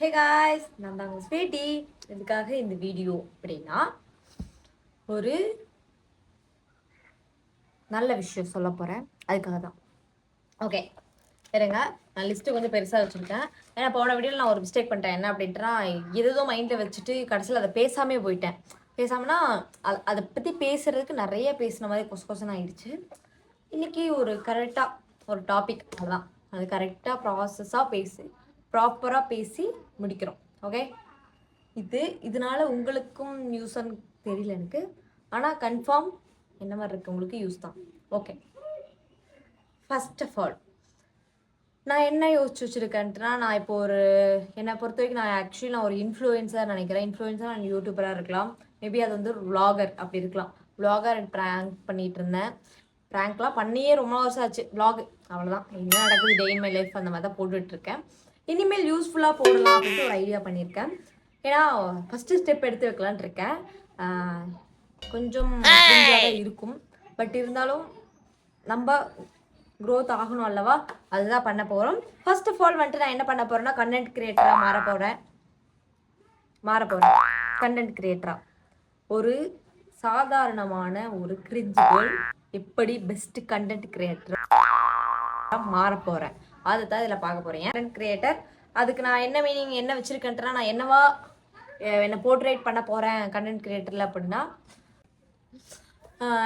Hey guys நான் தாங்க ஸ்வேட்டி. இதுக்காக இந்த வீடியோ அப்படின்னா ஒரு நல்ல விஷயம் சொல்ல போகிறேன் அதுக்காக தான். ஓகே இருங்க நான் லிஸ்ட்டு கொஞ்சம் பெருசாக வச்சுருக்கேன். ஏன்னா போன வீடியோவில் நான் ஒரு மிஸ்டேக் பண்ணிட்டேன். என்ன அப்படின்ட்டுனா எதோ மைண்டில் வச்சுட்டு கடைசியில் அதை பேசாமே போயிட்டேன். பேசாமனா அ- அதை பற்றி பேசுறதுக்கு நிறைய பேசின மாதிரி கொசு கொசன் ஆயிடுச்சு. இன்றைக்கி ஒரு கரெக்டாக ஒரு டாபிக் அதுதான் அது கரெக்டாக ப்ராசஸாக பேசி. ப்ராப்பராக பேசி முடிக்கிறோம். ஓகே இது இதனால உங்களுக்கும் யூஸ்ன்னு தெரியல எனக்கு. ஆனால் கன்ஃபார்ம் என்ன மாதிரி இருக்கு உங்களுக்கு யூஸ் தான். ஓகே ஃபஸ்ட் ஆஃப் ஆல் நான் என்ன யோசிச்சு வச்சுருக்கேன்ட்டுனா நான் இப்போ ஒரு என்னை பொறுத்த வரைக்கும் நான் ஆக்சுவலி நான் ஒரு இன்ஃப்ளூயன்ஸாக நினைக்கிறேன். இன்ஃப்ளூயன்ஸாக நான் யூடியூபராக இருக்கலாம். மேபி அது வந்து வ்ளாகர் அப்படி இருக்கலாம். Vlogger அண்ட் ப்ராங்க் பண்ணிட்டு இருந்தேன். ப்ராங்க்லாம் பண்ணியே ரொம்ப வருஷம் ஆச்சு. Vlog அவ்வளோதான் என்ன நடக்குது டே இன் மை லைஃப் அந்த மாதிரி தான் போட்டுட்ருக்கேன் இனிமேல் யூஸ்ஃபுல்லாக போடலாம் அப்படின்ட்டு ஒரு ஐடியா பண்ணியிருக்கேன். ஏன்னா ஃபஸ்ட்டு ஸ்டெப் எடுத்து வைக்கலான்ட்டு இருக்கேன். கொஞ்சம் இருக்கும். பட் இருந்தாலும் நம்ம growth ஆகணும் அல்லவா? அதுதான் பண்ண போகிறோம் ஃபர்ஸ்ட் ஆஃப் ஆல் வந்துட்டு நான் என்ன பண்ண போகிறேன்னா கண்டென்ட் கிரியேட்டராக மாற போகிறேன் மாற போகிறேன் கண்டென்ட் கிரியேட்டராக ஒரு சாதாரணமான ஒரு கிரிஞ்சுகள் எப்படி பெஸ்ட் கண்டென்ட் கிரியேட்டராக மாற போகிறேன் அதை தான் இதில் பார்க்க போகிறேன் கண்டென்ட் கிரியேட்டர் அதுக்கு நான் என்ன மீனிங் என்ன வச்சுருக்கேன்ட்டுனா நான் என்னவா என்னை போர்ட்ரேட் பண்ண போகிறேன் கண்டென்ட் கிரியேட்டரில் அப்படின்னா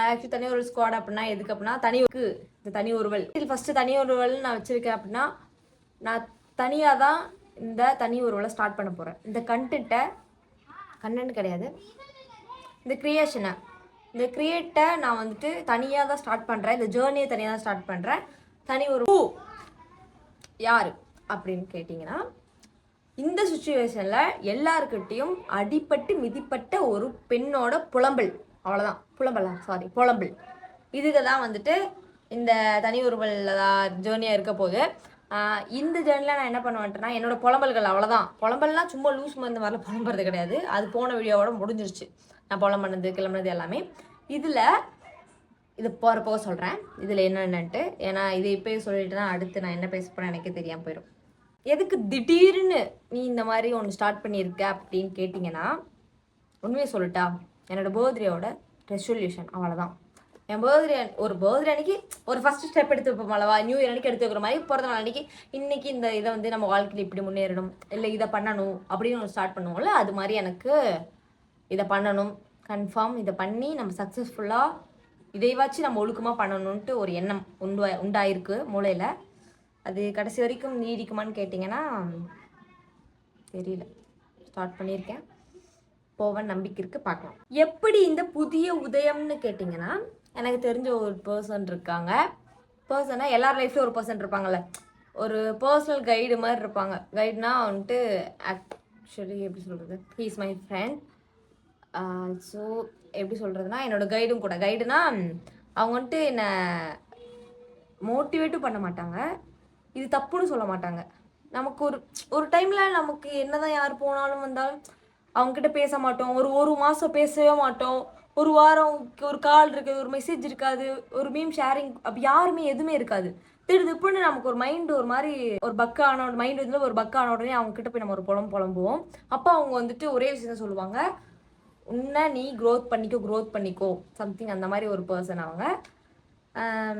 ஆக்சுவலி தனி ஒரு ஸ்குவாட் அப்படின்னா எதுக்கு அப்படின்னா தனி இந்த தனி ஒருவல். இது ஃபஸ்ட்டு தனி ஒருவல் நான் வச்சுருக்கேன் அப்படின்னா நான் தனியாக தான் இந்த தனி ஒருவலை ஸ்டார்ட் பண்ண போகிறேன் இந்த கண்டென்ட்டை கண்டென்ட் கிடையாது. இந்த க்ரியேஷனை இந்த க்ரியேட்டை நான் வந்துட்டு தனியாக தான் ஸ்டார்ட் பண்ணுறேன் இந்த ஜேர்னியை தனியாக தான் ஸ்டார்ட் பண்ணுறேன் தனி ஒரு பூ யார் அப்படின்னு கேட்டிங்கன்னா இந்த சுச்சுவேஷனில் எல்லாருக்கிட்டேயும் அடிப்பட்டு மிதிப்பட்ட ஒரு பெண்ணோட புலம்பல். அவ்வளோதான் புலம்பலா? சாரி புலம்பல். இதுக்கு தான் வந்துட்டு இந்த தனி உருவலில் தான் ஜேர்னியாக இருக்க போது இந்த ஜேர்னியில் நான் என்ன பண்ணுவேன்ட்டேன்னா என்னோடய புலம்பல்கள் அவ்வளோதான் புலம்பல்லாம் சும்மா லூஸ் மருந்து மாதிரிலாம் புலம்புறது கிடையாது. அது போன வீடியோவோட முடிஞ்சிருச்சு. நான் புலம்புனது கிளம்புனது எல்லாமே. இதில் இது போகிற போக சொல்கிறேன் இதில் என்னென்னட்டு ஏன்னா இதை இப்போயே சொல்லிட்டுனா அடுத்து நான் என்ன பேச போகிறேன் எனக்கே தெரியாமல் போயிடும் எதுக்கு திடீர்னு நீ இந்த மாதிரி ஒன்று ஸ்டார்ட் பண்ணியிருக்க அப்படின்னு கேட்டிங்கன்னா உண்மையை சொல்லட்டா. என்னோடய பர்த்டேயோட ரெசல்யூஷன் அவ்வளோதான் என் பர்த்டே ஒரு பர்த்டே அன்னைக்கு ஒரு ஃபர்ஸ்ட் ஸ்டெப் எடுத்து வைப்போம் அளவா நியூ இயர் அன்னைக்கு எடுத்து வைக்கிற மாதிரி பிறந்த நாள் அன்னைக்கு இன்னைக்கு இந்த இதை வந்து நம்ம வாழ்க்கையில் இப்படி முன்னேறணும். இல்லை இதை பண்ணணும் அப்படின்னு ஒன்று ஸ்டார்ட் பண்ணுவோம்ல அது மாதிரி எனக்கு இதை பண்ணணும். கன்ஃபார்ம் இதை பண்ணி நம்ம சக்ஸஸ்ஃபுல்லாக இதை வச்சு நம்ம ஒழுக்கமாக பண்ணணுன்ட்டு ஒரு எண்ணம் உண்டு உண்டாயிருக்கு மூளையில். அது கடைசி வரைக்கும் நீடிக்குமான்னு கேட்டிங்கன்னா தெரியல. ஸ்டார்ட் பண்ணியிருக்கேன். போவன் நம்பிக்கை இருக்குது பார்க்கலாம். எப்படி இந்த புதிய உதயம்னு கேட்டிங்கன்னா எனக்கு தெரிஞ்ச ஒரு பர்சன் இருக்காங்க. பர்சனாக எல்லார் லைஃப்லேயும் ஒரு பர்சன் இருப்பாங்கல்ல. ஒரு பர்சனல் கைடு மாதிரி இருப்பாங்க. கைடுனா வந்துட்டு ஆக்சுவலி எப்படி சொல்கிறது ஹீஸ் மை ஃப்ரெண்ட் ஸோ எப்படி சொல்கிறதுனா என்னோட கைடும் கூட. கைடுனா அவங்க வந்துட்டு என்னை மோட்டிவேட்டும் பண்ண மாட்டாங்க. இது தப்புன்னு சொல்ல மாட்டாங்க. நமக்கு ஒரு ஒரு டைமில் நமக்கு என்னதான் யார் போனாலும் வந்தாலும் அவங்ககிட்ட பேச மாட்டோம். ஒரு ஒரு மாதம் பேசவே மாட்டோம். ஒரு வாரம் ஒரு கால் இருக்குது ஒரு மெசேஜ் இருக்காது ஒரு மீம் ஷேரிங் அப்படி யாருமே எதுவுமே இருக்காது. திடு திப்புன்னு நமக்கு ஒரு மைண்ட் ஒரு மாதிரி ஒரு பக்க ஆன மைண்ட் வந்து ஒரு பக்க ஆன உடனே அவங்க கிட்ட போய் நம்ம ஒரு புலம் புலம்புவோம். அப்போ அவங்க வந்துட்டு ஒரே விஷயம் தான் சொல்லுவாங்க. உன்னை நீ க்ரோத் பண்ணிக்கோ க்ரோத் பண்ணிக்கோ. சம்திங் அந்த மாதிரி ஒரு பர்சன் அவங்க. Um,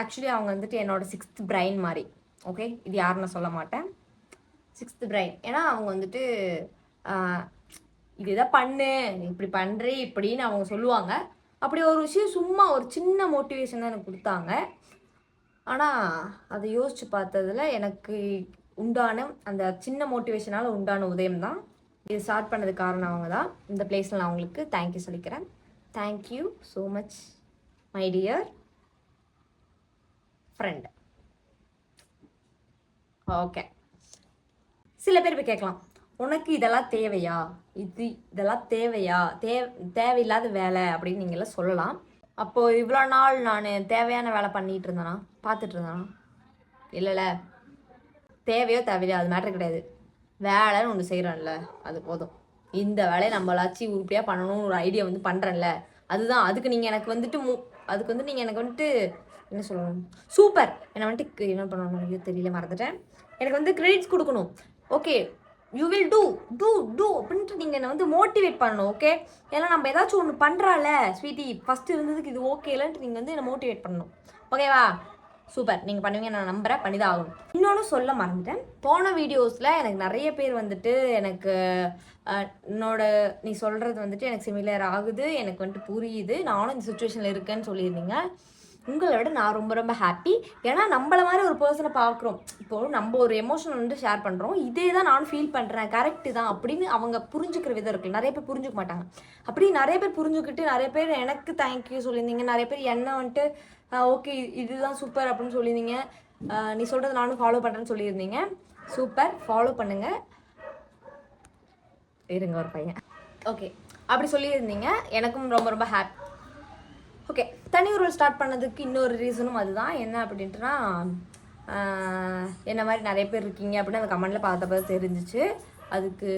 ஆக்சுவலி அவங்க வந்துட்டு என்னோட சிக்ஸ்த் பிரைன் மாதிரி. ஓகே இது யாருன்னு நான் சொல்ல மாட்டேன். சிக்ஸ்த் பிரைன் ஏன்னா அவங்க வந்துட்டு இது இதை பண்ணு நீ இப்படி பண்ணுறே இப்படின்னு அவங்க சொல்லுவாங்க. அப்படி ஒரு விஷயம் சும்மா ஒரு சின்ன மோட்டிவேஷன் தான் எனக்கு கொடுத்தாங்க. ஆனால் அதை யோசித்து பார்த்ததுல எனக்கு உண்டான அந்த சின்ன மோட்டிவேஷனால் உண்டான உதயம் தான் இது ஸ்டார்ட் பண்ணது காரணம் அவங்க தான் இந்த பிளேஸில் நான் அவங்களுக்கு தேங்க்யூ சொல்லிக்கிறேன். Thank you so much my dear friend okay சில பேர் போய் கேட்கலாம். உனக்கு இதெல்லாம் தேவையா? இது இதெல்லாம் தேவையா? தே தேவையில்லாத வேலை அப்படின்னு நீங்களாம் சொல்லலாம். அப்போது இவ்வளோ நாள் நான் தேவையான வேலை பண்ணிட்டு இருந்தேனா? பார்த்துட்டு இருந்தேனா? இல்லைல்ல தேவையோ தேவையில்லையோ அது மேட்ரு கிடையாது. வேலைன்னு ஒன்று செய்கிறேன்ல அது போதும். இந்த வேலையை நம்மளாச்சும் உருப்படியாக பண்ணணும்னு ஒரு ஐடியா வந்து பண்ணுறேன்ல அதுதான். அதுக்கு நீங்கள் எனக்கு வந்துட்டு மு அதுக்கு வந்து நீங்கள் எனக்கு வந்துட்டு என்ன சொல்லணும் சூப்பர் என்னை வந்துட்டு என்ன பண்ணணும் ஐயோ தெரியல மறந்துட்டேன். எனக்கு வந்து கிரெடிட்ஸ் கொடுக்கணும். Okay you will do do do அப்படின்ட்டு நீங்கள் என்னை வந்து மோட்டிவேட் பண்ணணும் ஓகே ஏன்னா நம்ம ஏதாச்சும் ஒன்று பண்ணுறால ஸ்வீட்டி ஃபஸ்ட்டு இருந்ததுக்கு இது ஓகே இல்லைன்ட்டு நீங்கள் வந்து என்னை மோட்டிவேட் பண்ணணும். ஓகேவா சூப்பர் நீங்கள் பண்ணுவீங்க நான் நம்புகிறேன் பண்ணி தான் ஆகணும். இன்னொன்று சொல்ல மறந்துட்டேன். போன வீடியோஸில் எனக்கு நிறைய பேர் வந்துட்டு எனக்கு என்னோட நீ சொல்கிறது வந்துட்டு எனக்கு சிமிலர் ஆகுது எனக்கு வந்துட்டு புரியுது. நானும் இந்த சுச்சுவேஷனில் இருக்கேன்னு சொல்லியிருந்தீங்க. உங்களை விட நான் ரொம்ப ரொம்ப ஹாப்பி ஏன்னா நம்மள மாதிரி ஒரு பர்சனை பார்க்குறோம். இப்போ நம்ம ஒரு எமோஷன் வந்து ஷேர் பண்ணுறோம் இதே தான் நான் ஃபீல் பண்ணுறேன் கரெக்டு தான் அப்படின்னு அவங்க புரிஞ்சுக்கிற விதம் இருக்குது நிறைய பேர் புரிஞ்சுக்க மாட்டாங்க. அப்படி நிறைய பேர் புரிஞ்சுக்கிட்டு நிறைய பேர் எனக்கு தேங்க்யூ சொல்லியிருந்தீங்க. நிறைய பேர் என்ன வந்துட்டு ஓகே இதுதான் சூப்பர் அப்படின்னு சொல்லியிருந்தீங்க. நீ சொல்கிறது நானும் ஃபாலோ பண்ணுறேன்னு சொல்லியிருந்தீங்க. சூப்பர் ஃபாலோ பண்ணுங்கள் இருங்க ஒரு பையன். ஓகே அப்படி சொல்லியிருந்தீங்க. எனக்கும் ரொம்ப ரொம்ப ஹாப்பி ஓகே தனி உருவல் ஸ்டார்ட் பண்ணதுக்கு இன்னொரு ரீசனும் அதுதான். என்ன அப்படின்ட்டுனா என்ன மாதிரி நிறைய பேர் இருக்கீங்க அப்படின்னு அந்த கமெண்ட்டில் பார்த்தப்ப தெரிஞ்சிச்சு. அதுக்கு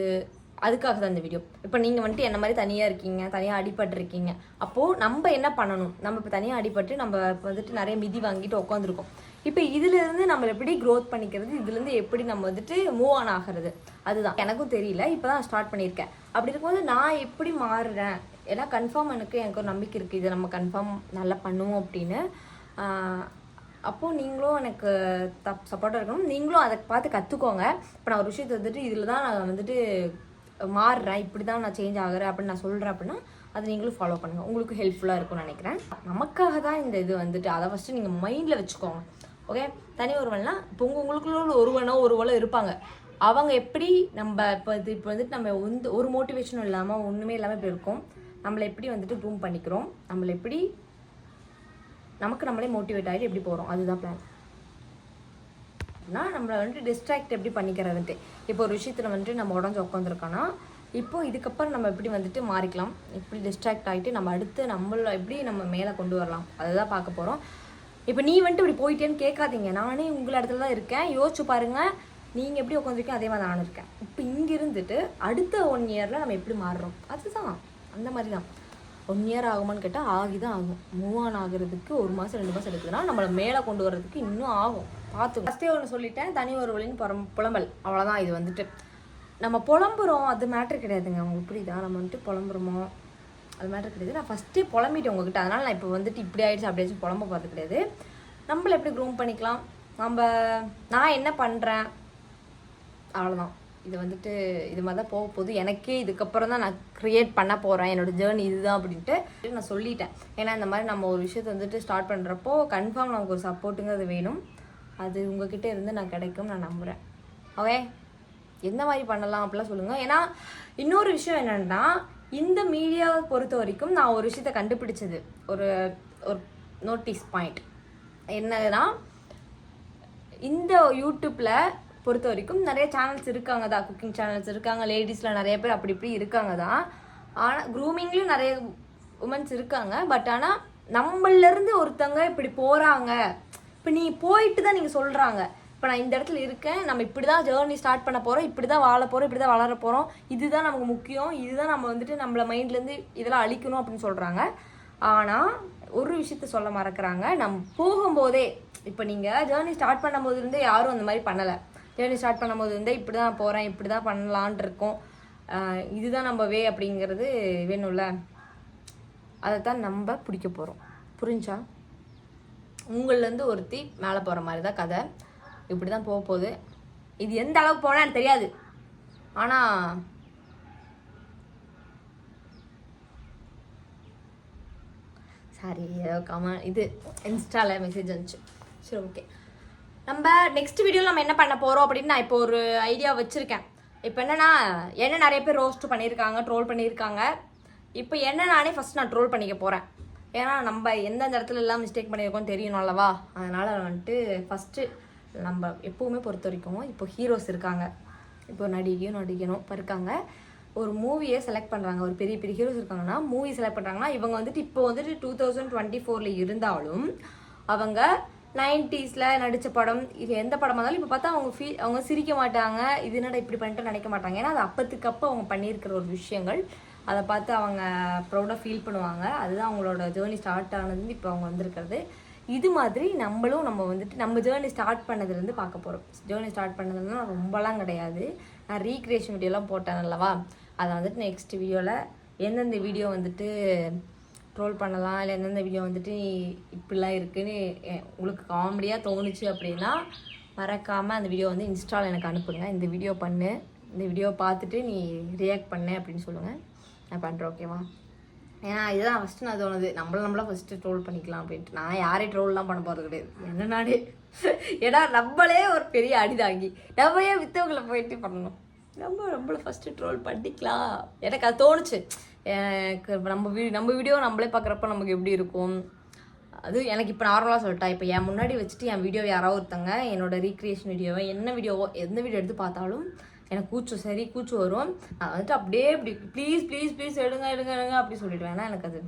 அதுக்காக தான் இந்த வீடியோ இப்போ நீங்கள் வந்துட்டு என்ன மாதிரி தனியாக இருக்கீங்க தனியாக அடிபட்டிருக்கீங்க. அப்போது நம்ம என்ன பண்ணணும்? நம்ம இப்போ தனியாக அடிபட்டு நம்ம இப்போ வந்துட்டு நிறைய மிதி வாங்கிட்டு உட்காந்துருக்கோம் இப்போ இதுலேருந்து நம்ம எப்படி க்ரோத் பண்ணிக்கிறது? இதுலேருந்து எப்படி நம்ம வந்துட்டு மூவ் ஆன் ஆகிறது? அதுதான். எனக்கும் தெரியல. இப்போ தான் ஸ்டார்ட் பண்ணியிருக்கேன். அப்படி இருக்கும்போது நான் எப்படி மாறுறேன்? ஏன்னா கன்ஃபார்ம் எனக்கு எனக்கு ஒரு நம்பிக்கை இருக்குது இதை நம்ம கன்ஃபார்ம் நல்லா பண்ணுவோம் அப்படின்னு. அப்போது நீங்களும் எனக்கு தப் சப்போர்ட்டாக இருக்கணும். நீங்களும் அதை பார்த்து கற்றுக்கோங்க இப்போ நான் ஒரு விஷயத்தை வந்துட்டு இதில் தான் நான் வந்துட்டு மாறுறேன். இப்படி தான் நான் சேஞ்ச் ஆகுறேன் அப்படின்னு நான் சொல்கிறேன் அப்படின்னா அதை நீங்களும் ஃபாலோ பண்ணுங்கள் உங்களுக்கு ஹெல்ப்ஃபுல்லாக இருக்கும்னு நினைக்கிறேன். நமக்காக தான் இந்த இது வந்துட்டு. அதை ஃபஸ்ட்டு நீங்கள் மைண்டில் வச்சுக்கோங்க. ஓகே? தனி ஒருவன்லாம் இப்போ உங்களுக்குள்ள ஒருவனோ ஒருவளோ இருப்பாங்க. அவங்க எப்படி நம்ம இப்போ இது இப்போ வந்துட்டு நம்ம வந்து ஒரு மோட்டிவேஷனும் இல்லாமல் ஒன்றுமே இல்லாமல் இப்படி இருக்கும். நம்மளை எப்படி வந்துட்டு க்ரூம் பண்ணிக்கிறோம்? நம்மளை எப்படி நமக்கு நம்மளே மோட்டிவேட் ஆகிட்டு எப்படி போகிறோம் அதுதான் பிளான் அப்படின்னா நம்மளை வந்துட்டு டிஸ்ட்ராக்ட் எப்படி பண்ணிக்கிறதுன்ட்டு இப்போ ஒரு விஷயத்தில் வந்துட்டு நம்ம உடஞ்சி உட்காந்துருக்கோன்னா இப்போ இதுக்கப்புறம் நம்ம எப்படி வந்துட்டு மாறிக்கலாம்? எப்படி டிஸ்ட்ராக்ட் ஆகிட்டு நம்ம அடுத்து நம்மள எப்படி நம்ம மேலே கொண்டு வரலாம்? அதை தான் பார்க்க போகிறோம் இப்போ நீ வந்துட்டு இப்படி போயிட்டேன்னு கேட்காதீங்க. நானே உங்கள் இடத்துல தான் இருக்கேன். யோசிச்சு பாருங்கள் நீங்கள் எப்படி உட்காந்துருக்கீங்க அதே மாதிரி நானும் இருக்கேன். இப்போ இங்கே இருந்துட்டு அடுத்த ஒன் இயரில் நம்ம எப்படி மாறுறோம்? அதுதான். அந்த மாதிரி தான் ஒன் இயர் ஆகுமான்னு கேட்டால் ஆகி தான் ஆகும். மூவ் ஆன் ஆகுறதுக்கு ஒரு மாதம் ரெண்டு மாதம் எடுக்குதுன்னா நம்மளை மேலே கொண்டு வர்றதுக்கு இன்னும் ஆகும். பார்த்து ஃபஸ்ட்டே ஒன்று சொல்லிட்டேன். தனி ஒரு வழின்னு புறம் புலம்பல். அவ்வளோதான் இது வந்துட்டு. நம்ம புலம்புறோம். அது மேட்ரு கிடையாதுங்க. அவங்களுக்கு புரியுதா? நம்ம வந்துட்டு புலம்புறோமோ? அது மேட்ரு கிடையாது. நான் ஃபஸ்ட்டே புலம்பிட்டேன் உங்ககிட்ட. அதனால் நான் இப்போ வந்துட்டு இப்படி ஆகிடுச்சு அப்படி ஆயிடுச்சு புலம்ப போகிறது கிடையாது. நம்மளை எப்படி க்ரூம் பண்ணிக்கலாம்? நம்ம நான் என்ன பண்ணுறேன் அவ்வளோதான் இது வந்துட்டு இது மாதிரி தான் போக போகுது. எனக்கே இதுக்கப்புறம் தான் நான் க்ரியேட் பண்ண போகிறேன் என்னோட ஜேர்னி இதுதான் அப்படின்ட்டு நான் சொல்லிட்டேன். ஏன்னா இந்த மாதிரி நம்ம ஒரு விஷயத்தை வந்துட்டு ஸ்டார்ட் பண்ணுறப்போ கன்ஃபார்ம் நமக்கு ஒரு சப்போர்ட்டுங்கிறது வேணும். அது உங்ககிட்ட இருந்து நான் கிடைக்கும் நான் நம்புகிறேன் ஓகே எந்த மாதிரி பண்ணலாம் அப்படிலாம் சொல்லுங்கள் ஏன்னா இன்னொரு விஷயம் என்னென்னா இந்த மீடியாவை பொறுத்த வரைக்கும் நான் ஒரு விஷயத்தை கண்டுபிடிச்சது. ஒரு ஒரு நோட்டீஸ் பாயிண்ட் என்னன்னா இந்த யூடியூப்பில் பொறுத்த வரைக்கும் நிறைய சேனல்ஸ் இருக்காங்க தான். குக்கிங் சேனல்ஸ் இருக்காங்க லேடிஸில் நிறைய பேர் அப்படி இப்படி இருக்காங்க தான். ஆனால் க்ரூமிங்லேயும் நிறைய உமன்ஸ் இருக்காங்க. பட் ஆனால் நம்மளிருந்து ஒருத்தங்க இப்படி போகிறாங்க இப்போ நீ போயிட்டு தான் நீங்கள் சொல்கிறாங்க இப்போ நான் இந்த இடத்துல இருக்கேன் நம்ம இப்படி தான் ஜேர்னி ஸ்டார்ட் பண்ண போகிறோம் இப்படி தான் வாழ போகிறோம் இப்படி தான் வளர போகிறோம் இதுதான் நமக்கு முக்கியம். இதுதான் நம்ம வந்துட்டு நம்மள மைண்ட்லேருந்து இதெல்லாம் அழிக்கணும் அப்படின்னு சொல்கிறாங்க ஆனால் ஒரு விஷயத்த சொல்ல மறக்கிறாங்க. நம்ம போகும்போதே இப்போ நீங்கள் ஜேர்னி ஸ்டார்ட் பண்ணும்போது இருந்தே யாரும் அந்த மாதிரி பண்ணலை. ஜேர்னி ஸ்டார்ட் பண்ணும்போது இருந்தே இப்படி தான் போகிறேன் இப்படி தான் பண்ணலான் இருக்கோம் இதுதான் நம்ம வே அப்படிங்கிறது வேணும்ல. அதை தான் நம்ம பிடிக்க போகிறோம் புரிஞ்சா? உங்கள்லேருந்து ஒருத்தி மேலே போகிற மாதிரி தான் கதை. இப்படி தான் போக போகுது. இது எந்த அளவுக்கு போனால் எனக்கு தெரியாது. ஆனால் சாரி கம இது இன்ஸ்டாவில் மெசேஜ் வந்துச்சு. சரி ஓகே நம்ம நெக்ஸ்ட் வீடியோவில் நம்ம என்ன பண்ண போகிறோம் அப்படின்னு நான் இப்போ ஒரு ஐடியா வச்சுருக்கேன். இப்போ என்னென்னா என்ன நிறைய பேர் ரோஸ்ட் பண்ணியிருக்காங்க ட்ரோல் பண்ணியிருக்காங்க. இப்போ என்ன நானே ஃபஸ்ட் நான் ட்ரோல் பண்ணிக்க போகிறேன் ஏன்னா நம்ம எந்தெந்த இடத்துல எல்லாம் மிஸ்டேக் பண்ணியிருக்கோம் தெரியணும் அல்லவா? அதனால் வந்துட்டு ஃபஸ்ட்டு நம்ம எப்போவுமே பொறுத்த வரைக்கும் இப்போ ஹீரோஸ் இருக்காங்க. இப்போ நடிகையும் நடிகனும் இப்போ இருக்காங்க. ஒரு மூவியை செலக்ட் பண்ணுறாங்க ஒரு பெரிய பெரிய ஹீரோஸ் இருக்காங்கன்னா மூவி செலக்ட் பண்ணுறாங்கன்னா இவங்க வந்துட்டு இப்போ வந்துட்டு டூ தௌசண்ட் டுவெண்ட்டி ஃபோரில் இருந்தாலும் அவங்க நைன்டிஸில் நடித்த படம் இது எந்த படமாக இருந்தாலும் இப்போ பார்த்தா அவங்க ஃபீ அவங்க சிரிக்க மாட்டாங்க. இது என்னடா இப்படி பண்ணிட்டு நினைக்க மாட்டாங்க. ஏன்னா அது அப்பத்துக்கு அப்போ அவங்க பண்ணியிருக்கிற ஒரு விஷயங்கள். அதை பார்த்து அவங்க ப்ரௌடாக ஃபீல் பண்ணுவாங்க. அதுதான் அவங்களோட ஜேர்னி ஸ்டார்ட் ஆனது இப்போ அவங்க வந்திருக்கிறது. இது மாதிரி நம்மளும் நம்ம வந்துட்டு நம்ம ஜேர்னி ஸ்டார்ட் பண்ணதுலேருந்து பார்க்க போகிறோம் ஜேர்னி ஸ்டார்ட் பண்ணதுலாம் ரொம்பலாம் கிடையாது. நான் ரீக்ரியேஷன் வீடியோலாம் போட்டேன் அல்லவா? அதை வந்துட்டு நெக்ஸ்ட் வீடியோவில் எந்தெந்த வீடியோ வந்துட்டு ட்ரோல் பண்ணலாம் இல்லை எந்தெந்த வீடியோ வந்துட்டு இப்படிலாம் இருக்குன்னு உங்களுக்கு காமெடியாக தோணுச்சு அப்படின்னா மறக்காமல் அந்த வீடியோ வந்து இன்ஸ்டால் எனக்கு அனுப்புங்க. இந்த வீடியோ பண்ணு. இந்த வீடியோ பார்த்துட்டு நீ ரியாக்ட் பண்ணு அப்படின்னு சொல்லுங்கள் நான் பண்ணுறேன் ஓகேவா ஏன்னா இதுதான் ஃபஸ்ட்டு நான் தோணுது. நம்மள நம்மளா ஃபஸ்ட்டு ட்ரோல் பண்ணிக்கலாம் அப்படின்ட்டு. நான் யாரையும் ட்ரோல்லாம் பண்ண போகிறது கிடையாது. என்ன நாடு? ஏன்னா நம்மளே ஒரு பெரிய அடிதாங்கி நம்ம ஏன் வித்தவங்களை போயிட்டு பண்ணணும்? நம்ம நம்மள ஃபஸ்ட்டு ட்ரோல் பண்ணிக்கலாம். எனக்கு அது தோணுச்சு. எனக்கு நம்ம வீ நம்ம வீடியோ நம்மளே பார்க்குறப்ப நமக்கு எப்படி இருக்கும்? அது எனக்கு இப்போ நார்மலாக சொல்லிட்டா. இப்போ என் முன்னாடி வச்சுட்டு என் வீடியோ யாராவது ஒருத்தங்க என்னோட ரீக்ரியேஷன் வீடியோவை என்ன வீடியோவோ எந்த வீடியோ எடுத்து பார்த்தாலும் எனக்கு கூச்சம் சரி கூச்சம் வரும். நான் வந்துட்டு அப்படியே இப்படி ப்ளீஸ் ப்ளீஸ் ப்ளீஸ் எடுங்க எடுங்க எடுங்க அப்படி சொல்லிடுவேன். ஏன்னா எனக்கு அது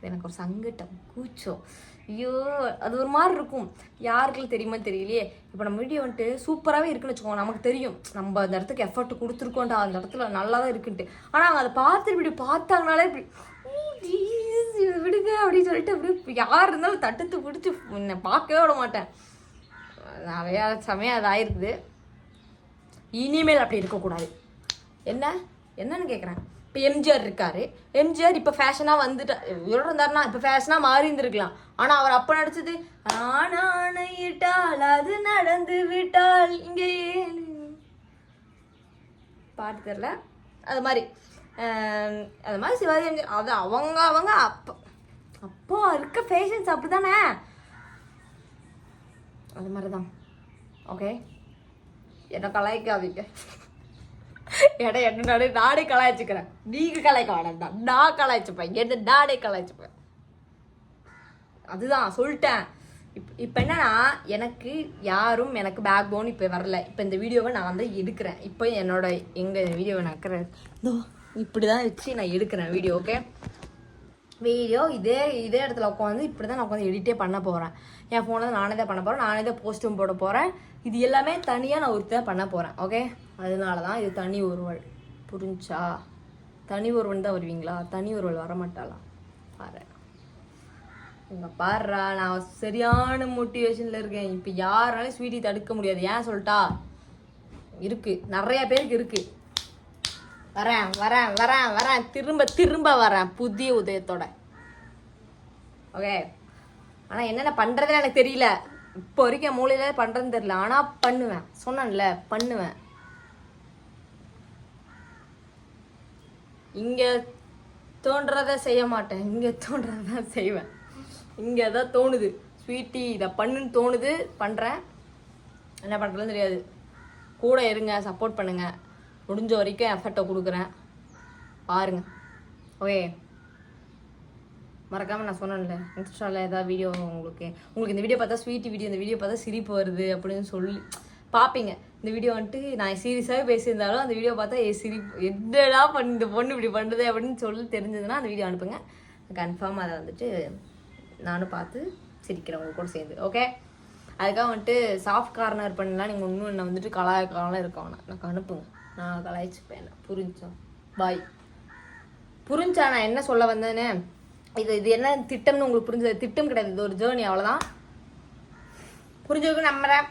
எனக்கு ஒரு சங்கட்டம் கூச்சம். ஐயோ அது ஒரு மாதிரி இருக்கும். யாருக்குலாம் தெரியுமா தெரியலையே? இப்போ நம்ம வீடியோ வந்துட்டு சூப்பராகவே இருக்குன்னு வச்சுக்கோங்க. நமக்கு தெரியும். நம்ம அந்த இடத்துக்கு எஃபர்ட் கொடுத்துருக்கோண்டா அந்த இடத்துல நல்லா தான் இருக்குன்ட்டு. ஆனால் அவங்க அதை பார்த்து இப்படி பார்த்தாங்கனாலே இப்படி oh, "ம், இதை விடுங்க அப்படின்னு சொல்லிட்டு அப்படியே யார் இருந்தாலும் தட்டுத்து பிடிச்சி என்னை பார்க்கவே விட மாட்டேன். நிறையா சமயம் அது ஆயிருக்குது இனிமேல் அப்படி இருக்கக்கூடாது. என்ன? என்னன்னு கேட்குறேன் இப்போ எம்ஜிஆர் இருக்காரு. எம்ஜிஆர் இப்போ ஃபேஷனாக வந்துட்டு இவரோட இருந்தாருன்னா இப்போ ஃபேஷனாக மாறி இருந்திருக்கலாம். ஆனால் அவர் அப்போ நடிச்சது ஆனானையிட்டால் அது நடந்து விட்டால் இங்கே பாட்டு தெரில அது மாதிரி. அது மாதிரி சிவாஜி எம்ஜிஆர் அது அவங்க அவங்க அப்போ அப்போ இருக்க ஃபேஷன்ஸ் அப்படி தானே அது மாதிரி தான் ஓகே என்னை கலாய்க்காதீங்க. ஏடா என்ன நானே கலாய்ச்சிக்கிறேன். நீங்க கலாய்க்க வேணாம் நான் கலாய்ச்சிப்பேன். என்ன நானே கலாய்ச்சிப்பேன். அதுதான் சொல்லிட்டேன். இப் இப்போ என்னன்னா எனக்கு யாரும் எனக்கு பேக் போன் இப்போ வரல. இப்போ இந்த வீடியோவை நான் வந்து எடுக்கிறேன். இப்போ என்னோட எங்கள் வீடியோவை நான் இருக்கிறேன் இப்படி தான் வச்சு நான் எடுக்கிறேன் வீடியோ ஓகே வீடியோ இதே இதே இடத்துல உட்காந்து இப்படி தான் நான் உட்காந்து எடிட்டே பண்ண போகிறேன் என் ஃபோனில் நானே தான் பண்ண போகிறேன் நானே தான் போஸ்ட்டும் போட போகிறேன் இது எல்லாமே தனியாக நான் ஒருத்தர் பண்ண போகிறேன் ஓகே அதனால தான் இது தனி ஒருவள். புரிஞ்சா? தனி ஒருவன் தான் வருவீங்களா? தனி ஒருவள் வரமாட்டாளா? பாரு. இங்கே பாருறா நான் சரியான மோட்டிவேஷனில் இருக்கேன். இப்போ யாராலையும் ஸ்வீட்டி தடுக்க முடியாது. ஏன் சொல்லிட்டா இருக்குது நிறைய பேருக்கு இருக்குது வரேன் வரேன் வரேன் வரேன். திரும்ப திரும்ப வரேன். புதிய உதயத்தோட. ஓகே ஆனால் என்னென்ன பண்ணுறதுன்னு எனக்கு தெரியல. இப்போ வரைக்கும் மூலையில் பண்ணுறதுன்னு தெரியல. ஆனால் பண்ணுவேன். சொன்னேன்ல பண்ணுவேன். இங்கே தோன்றதை செய்ய மாட்டேன். இங்கே தோன்றதை தான் செய்வேன். இங்கே தான் தோணுது. ஸ்வீட்டி இதை பண்ணுன்னு தோணுது. பண்ணுறேன் என்ன பண்ணுறதுன்னு தெரியாது. கூட இருங்க சப்போர்ட் பண்ணுங்கள் முடிஞ்ச வரைக்கும் எஃபர்ட்டை கொடுக்குறேன். பாருங்க. ஓகே மறக்காமல் நான் சொன்னேன்ல இன்ஸ்டாவில் ஏதாவது வீடியோ உங்களுக்கு உங்களுக்கு இந்த வீடியோ பார்த்தா ஸ்வீட் வீடியோ இந்த வீடியோ பார்த்தா சிரிப்பு வருது அப்படின்னு சொல்லி பார்ப்பீங்க இந்த வீடியோ வந்துட்டு நான் சீரியஸாகவே பேசியிருந்தாலும் அந்த வீடியோ பார்த்தா ஏ சிரிப்பு என்னடா பண்ண இந்த பொண்ணு இப்படி பண்ணுறது அப்படின்னு சொல்லி தெரிஞ்சதுன்னா அந்த வீடியோ அனுப்புங்க. கன்ஃபார்ம் அதை வந்துட்டு நானும் பார்த்து சிரிக்கிறேன் உங்க கூட சேர்ந்து. ஓகே அதுக்காக வந்துட்டு சாஃப்ட் கார்னர் பண்ணலாம். நீங்கள் இன்னும் என்ன வந்துட்டு கலாய்க்கலாம் இருக்கோம் எனக்கு அனுப்புங்க. நான் கலாய்ச்சிப்பேன் புரிஞ்சா பாய் புரிஞ்சா நான் என்ன சொல்ல வந்தேன்னு? இது இது என்ன திட்டம்னு உங்களுக்கு புரிஞ்சது? திட்டம் கிடையாது. இது ஒரு ஜேர்னி அவ்வளோதான் புரிஞ்சதுக்கு நம்புறேன்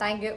தேங்க்யூ